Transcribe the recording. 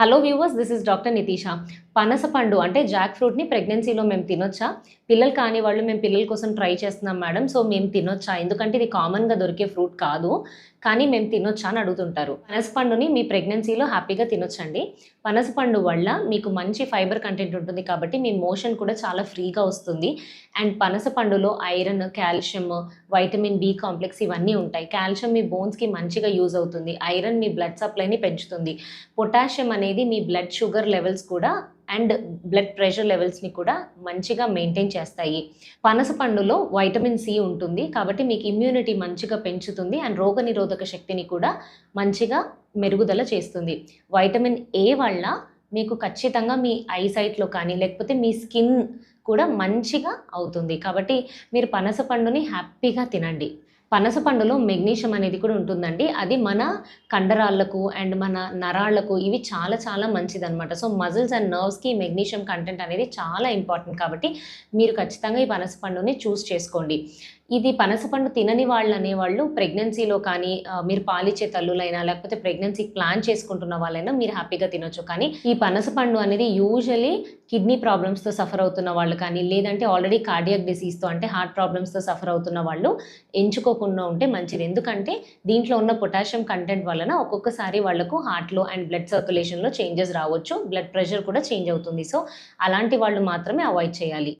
Hello viewers this is doctor Nitisha పనస పండు అంటే జాక్ ఫ్రూట్ని ప్రెగ్నెన్సీలో మేము తినొచ్చా? పిల్లలు కాని వాళ్ళు మేము పిల్లల కోసం ట్రై చేస్తున్నాం మేడం సో మేము తినొచ్చా? ఎందుకంటే ఇది కామన్గా దొరికే ఫ్రూట్ కాదు కానీ మేము తినొచ్చా అని అడుగుతుంటారు. పనస పండుని మీ ప్రెగ్నెన్సీలో హ్యాపీగా తినొచ్చండి. పనస పండు వల్ల మీకు మంచి ఫైబర్ కంటెంట్ ఉంటుంది కాబట్టి మీ మోషన్ కూడా చాలా ఫ్రీగా వస్తుంది. అండ్ పనస పండులో iron calcium vitamin B complex ఇవన్నీ ఉంటాయి. కాల్షియం మీ బోన్స్కి మంచిగా యూజ్ అవుతుంది. ఐరన్ మీ బ్లడ్ సప్లైని పెంచుతుంది. పొటాషియం అనేది మీ బ్లడ్ షుగర్ లెవెల్స్ కూడా అండ్ బ్లడ్ ప్రెషర్ లెవెల్స్ని కూడా మంచిగా మెయింటైన్ చేస్తాయి. పనస పండులో వైటమిన్ సి ఉంటుంది. కాబట్టి మీకు ఇమ్యూనిటీ మంచిగా పెంచుతుంది అండ్ రోగనిరోధక శక్తిని కూడా మంచిగా మెరుగుదల చేస్తుంది. వైటమిన్ ఏ వల్ల మీకు ఖచ్చితంగా మీ ఐసైట్లో కానీ లేకపోతే మీ స్కిన్ కూడా మంచిగా అవుతుంది. కాబట్టి మీరు పనస పండుని హ్యాపీగా తినండి. పనస పండులో మెగ్నీషియం అనేది కూడా ఉంటుందండి. అది మన కండరాళ్ళకు అండ్ మన నరాళ్ళకు ఇవి చాలా చాలా మంచిదన్నమాట. సో మజిల్స్ అండ్ నర్వ్స్కి మెగ్నీషియం కంటెంట్ అనేది చాలా ఇంపార్టెంట్. కాబట్టి మీరు ఖచ్చితంగా ఈ పనస పండుని చూస్ చేసుకోండి. ఇది పనసపండు తినని వాళ్ళు అనేవాళ్ళు ప్రెగ్నెన్సీలో కానీ మీరు పాలిచ్చే తల్లులైనా లేకపోతే ప్రెగ్నెన్సీ ప్లాన్ చేసుకుంటున్న వాళ్ళైనా మీరు హ్యాపీగా తినొచ్చు. కానీ ఈ పనసపండు అనేది యూజువలీ కిడ్నీ ప్రాబ్లమ్స్తో సఫర్ అవుతున్న వాళ్ళు కానీ లేదంటే ఆల్రెడీ కార్డియక్ డిసీజ్తో అంటే హార్ట్ ప్రాబ్లమ్స్తో సఫర్ అవుతున్న వాళ్ళు ఎంచుకోకుండా ఉంటే మంచిది. ఎందుకంటే దీంట్లో ఉన్న పొటాషియం కంటెంట్ వలన ఒక్కొక్కసారి వాళ్ళకు హార్ట్లో అండ్ బ్లడ్ సర్క్యులేషన్లో చేంజెస్ రావచ్చు. బ్లడ్ ప్రెషర్ కూడా చేంజ్ అవుతుంది. సో అలాంటి వాళ్ళు మాత్రమే అవాయిడ్ చేయాలి.